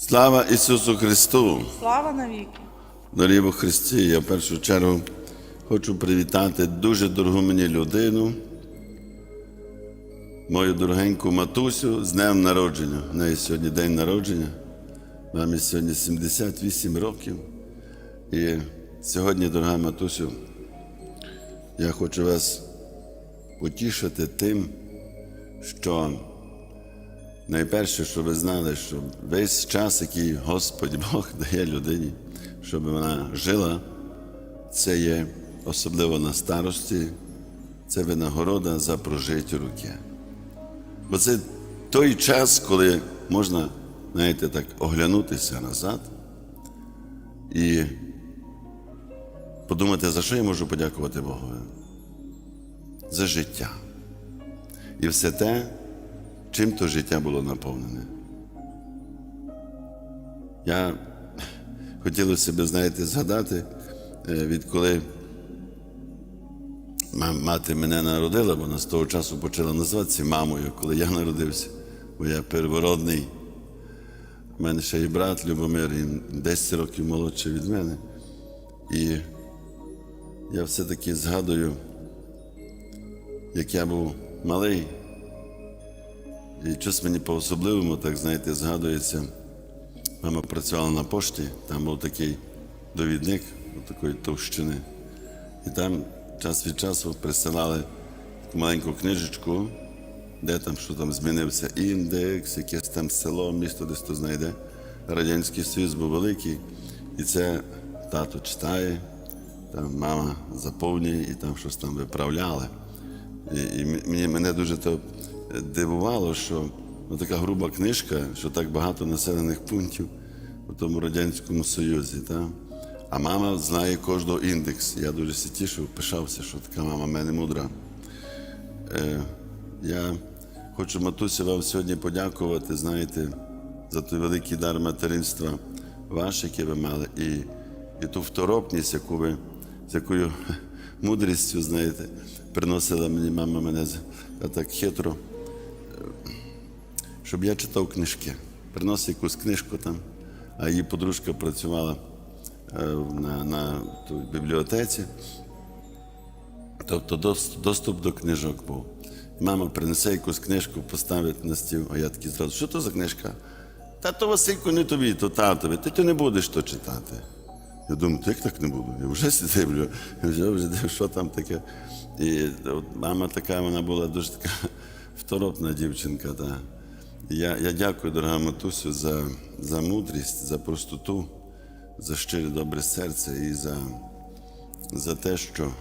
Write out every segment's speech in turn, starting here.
Слава Ісусу Христу! Слава навіки! Дорогі во Христі, я в першу чергу хочу привітати дуже дорогу мені людину, мою дорогеньку матусю з днем народження. У неї сьогодні день народження. Мамі сьогодні 78 років. І сьогодні, дорога матусю, я хочу вас потішити тим, що найперше, що ви знали, що весь час, який Господь Бог дає людині, щоб вона жила, це є особливо на старості, це винагорода за прожиті роки. Бо це той час, коли можна, знаєте, так оглянутися назад і подумати, за що я можу подякувати Богу? За життя. І все те, чим то життя було наповнене. Я хотілося б, знаєте, згадати, відколи мати мене народила, вона з того часу почала називатися мамою, коли я народився, бо я первородний. У мене ще є брат Любомир, він 10 років молодший від мене. І я все-таки згадую, як я був малий. І щось мені по-особливому, так знаєте, згадується. Мама працювала на пошті, там був такий довідник такої товщини. І там час від часу присилали таку маленьку книжечку, де там що там змінився індекс, якесь там село, місто десь то знайде. Радянський Союз був великий, і це тато читає, там мама заповнює і там щось там виправляли. І, і мені, мене дуже то дивувало, що ну, така груба книжка, що так багато населених пунктів у тому Радянському Союзі. Та? А мама знає кожного індекс. Я дуже тішив, пишався, що така мама в мене мудра. Е, я хочу, матуся, вам сьогодні подякувати, знаєте, за той великий дар материнства ваш, який ви мали, і, і ту второпність, яку ви, з якою мудрістю, знаєте, приносила мені мама мене так хитро, щоб я читав книжки. Приносив якусь книжку там, а її подружка працювала е, на, на бібліотеці. Тобто доступ до книжок був. Мама принесе якусь книжку, поставить на стіл, а я такий зразу, що то за книжка? Та то Васильку не тобі, то татові, ти, ти не будеш то читати. Я думаю, як так не буду? Я вже сі дивлю, я вже, що там таке. І от мама така, вона була дуже така второпна дівчинка. Та. Я, я дякую, дорога матусю, за, за мудрість, за простоту, за щире добре серце і за, за те, що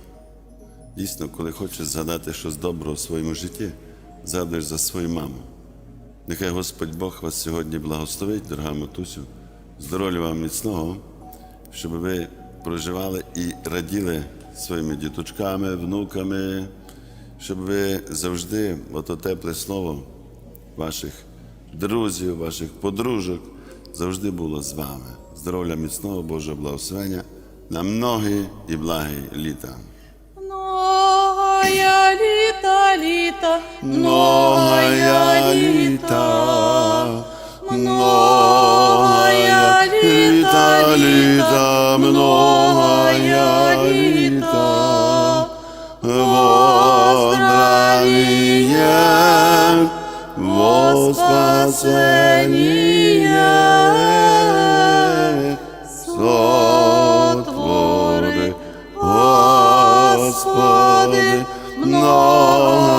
Дійсно, коли хочеш згадати щось доброго в своєму житті, згадуєш за свою маму. Нехай Господь Бог вас сьогодні благословить, дорога матусю, здоров'я вам міцного, щоб ви проживали і раділи своїми діточками, внуками, щоб ви завжди, ото тепле слово ваших друзів, ваших подружок завжди було з вами. Здоров'я міцного, Божого благословення на многі і благі літа. Многая літа, літа, Многая літа, спасение, сотвори, Господи, многая